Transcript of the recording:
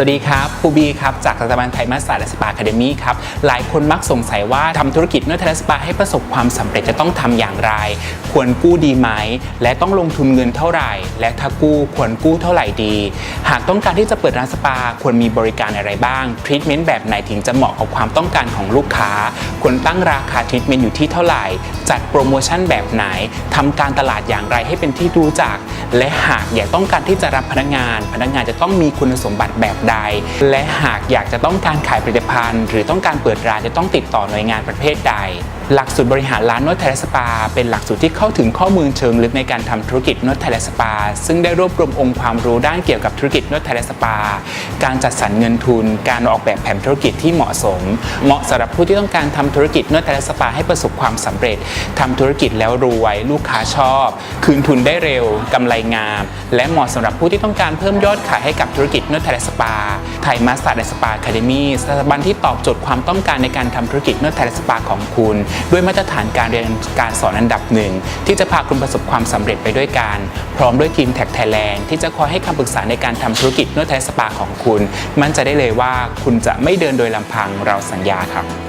สวัสดีครับปูบีครับ จากสถาบันไทยมาสตาร์และสปาคาเดมี่ครับ หลายคนมักสงสัยว่าทำธุรกิจนวดไทยและสปาให้ประสบความสำเร็จจะต้องทำอย่างไร ควรกู้ดีไหม และต้องลงทุนเงินเท่าไหร่ และถ้ากู้ควรกู้เท่าไหร่ดี หากต้องการที่จะเปิดร้านสปา ควรมีบริการอะไรบ้างทรีทเมนต์แบบไหนถึงจะเหมาะกับความต้องการของลูกค้า ควรตั้งราคาทรีทเมนต์อยู่ที่เท่าไหร่ จัดโปรโมชั่นแบบไหนทำการตลาดอย่างไรให้เป็นที่รู้จัก และหากอยากต้องการที่จะรับพนักงาน พนักงานจะต้องมีคุณสมบัติแบบใด และหากอยากจะต้องการขายผลิตภัณฑ์ หรือต้องการเปิดร้านจะต้องติดต่อหน่วยงานประเภทใด หลักสูตรบริหารร้านนวดไทยและสปา เป็นหลักสูตรที่เข้าถึงข้อมูลเชิงลึกในการทำธุรกิจนวดไทยและสปา ซึ่งได้รวบรวมองค์ความรู้ด้านเกี่ยวกับธุรกิจนวดไทยและสปา การจัดสรรเงินทุน การออกแบบแผนธุรกิจที่เหมาะสม เหมาะสำหรับผู้ที่ต้องการทำธุรกิจนวดไทยและสปาให้ประสบความสำเร็จทำธุรกิจแล้วรวย ลูกค้าชอบ คืนทุนได้เร็วกำไรงาม และเหมาะสำหรับผู้ที่ต้องการเพิ่มยอดขายให้กับธุรกิจนวดไทยและสปา ไทยมาสตาร์และสปาคาเดมี่สถาบันที่ตอบโจทย์ความต้องการในการทำธุรกิจนวดไทยและสปาของคุณด้วยมาตรฐานการเรียนการสอนอันดับหนึ่งที่จะพาคุณประสบความสำเร็จไปด้วยกัน พร้อมด้วยทีมแท็กไทยแลนด์ที่จะคอยให้คำปรึกษาในการทำธุรกิจนวดไทยสปาของคุณ มั่นใจได้เลยว่าคุณจะไม่เดินโดยลำพังเราสัญญาครับ